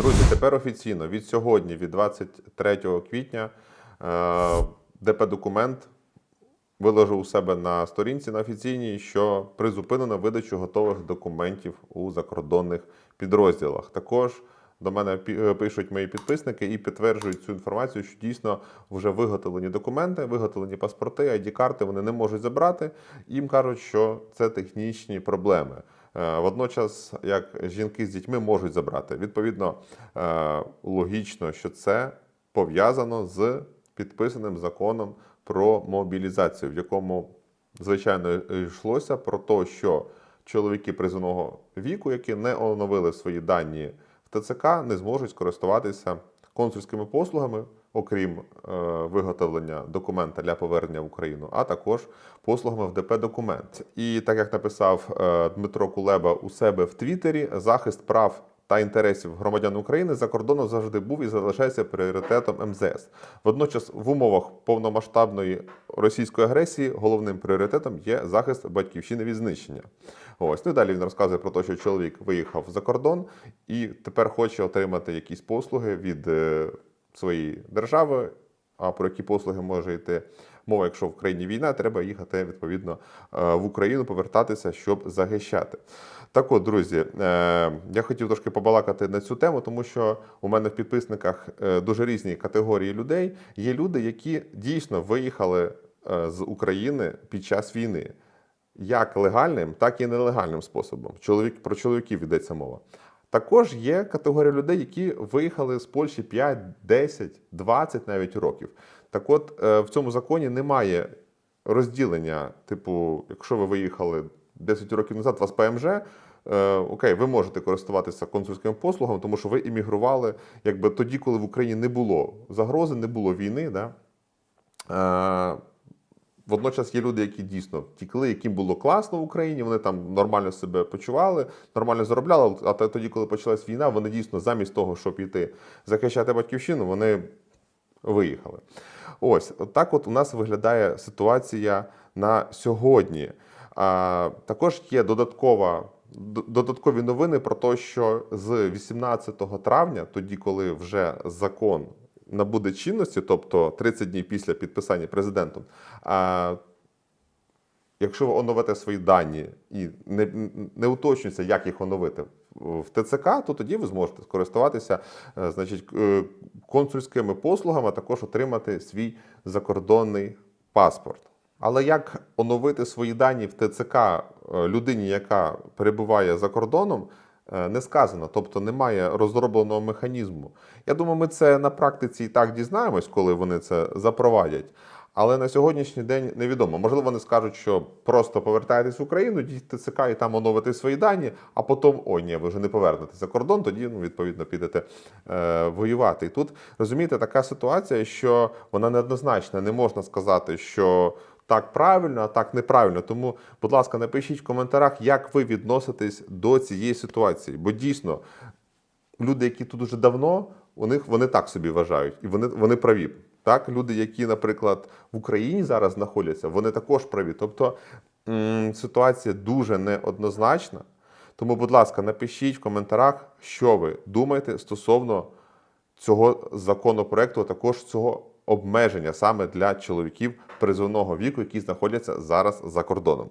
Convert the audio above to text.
Друзі, тепер офіційно від сьогодні, від 23 квітня, е, ДП документ виложив у себе на сторінці на офіційній, що призупинено видачу готових документів у закордонних підрозділах. Також до мене е, пишуть мої підписники і підтверджують цю інформацію, що дійсно вже виготовлені документи, виготовлені паспорти, ID-карти вони не можуть забрати. Їм кажуть, що це технічні проблеми. Е, Водночас, як жінки з дітьми можуть забрати. Відповідно, е, логічно, що це пов'язано з підписаним законом про мобілізацію, в якому, звичайно, йшлося про те, що чоловіки призовного віку, які не оновили свої дані в ТЦК, не зможуть скористуватися консульськими послугами, окрім е, виготовлення документа для повернення в Україну, а також послугами в ДП документ. І так як написав е, Дмитро Кулеба у себе в Твіттері, захист прав та інтересів громадян України за кордоном завжди був і залишається пріоритетом МЗС. Водночас, в умовах повномасштабної російської агресії головним пріоритетом є захист батьківщини від знищення. Ось ну і далі він розказує про те, що чоловік виїхав за кордон і тепер хоче отримати якісь послуги від е, своєї держави. А про які послуги може йти мова, якщо в країні війна, треба їхати відповідно е, в Україну, повертатися, щоб захищати. Так от, друзі, е, я хотів трошки побалакати на цю тему, тому що у мене в підписниках е, дуже різні категорії людей. Є люди, які дійсно виїхали з України під час війни. Як легальним, так і нелегальним способом. Чоловік про чоловіків йдеться мова. Також є категорія людей, які виїхали з Польщі 5, 10, 20 навіть років. Так от е, в цьому законі немає розділення, типу, якщо ви виїхали 10 років назад, у вас ПМЖ. е, Окей, ви можете користуватися консульськими послугами, тому що ви іммігрували якби тоді, коли в Україні не було загрози, не було війни. Да? Водночас є люди, які дійсно втікли, яким було класно в Україні, вони там нормально себе почували, нормально заробляли. А тоді, коли почалась війна, вони дійсно замість того, щоб іти захищати батьківщину, вони виїхали. Ось так от у нас виглядає ситуація на сьогодні. А, також є додаткова. Додаткові новини про те, що з 18 травня, тоді, коли вже закон набуде чинності, тобто 30 днів після підписання президентом, а, якщо ви оновите свої дані і не, не уточнюється, як їх оновити в ТЦК, то тоді ви зможете скористуватися е, значить, е, консульськими послугами, а також отримати свій закордонний паспорт. Але як оновити свої дані в ТЦК е, людині, яка перебуває за кордоном, не сказано, тобто немає розробленого механізму. Я думаю, ми це на практиці і так дізнаємось, коли вони це запровадять. Але на сьогоднішній день невідомо. Можливо, вони скажуть, що просто повертаєтесь в Україну, в ТЦК і там оновите свої дані, а потім ой, ні, ви вже не повернетеся за кордон, тоді ну, відповідно підете е, воювати. І тут розумієте, така ситуація, що вона неоднозначна. Не можна сказати, що так правильно, а так неправильно. Тому, будь ласка, напишіть в коментарях, як ви відноситесь до цієї ситуації. Бо дійсно люди, які тут уже давно, у них вони так собі вважають, і вони, вони праві. Так, люди, які, наприклад, в Україні зараз знаходяться, вони також праві. Тобто ситуація дуже неоднозначна. Тому, будь ласка, напишіть в коментарях, що ви думаєте стосовно цього законопроекту, а також цього обмеження саме для чоловіків призовного віку, які знаходяться зараз за кордоном.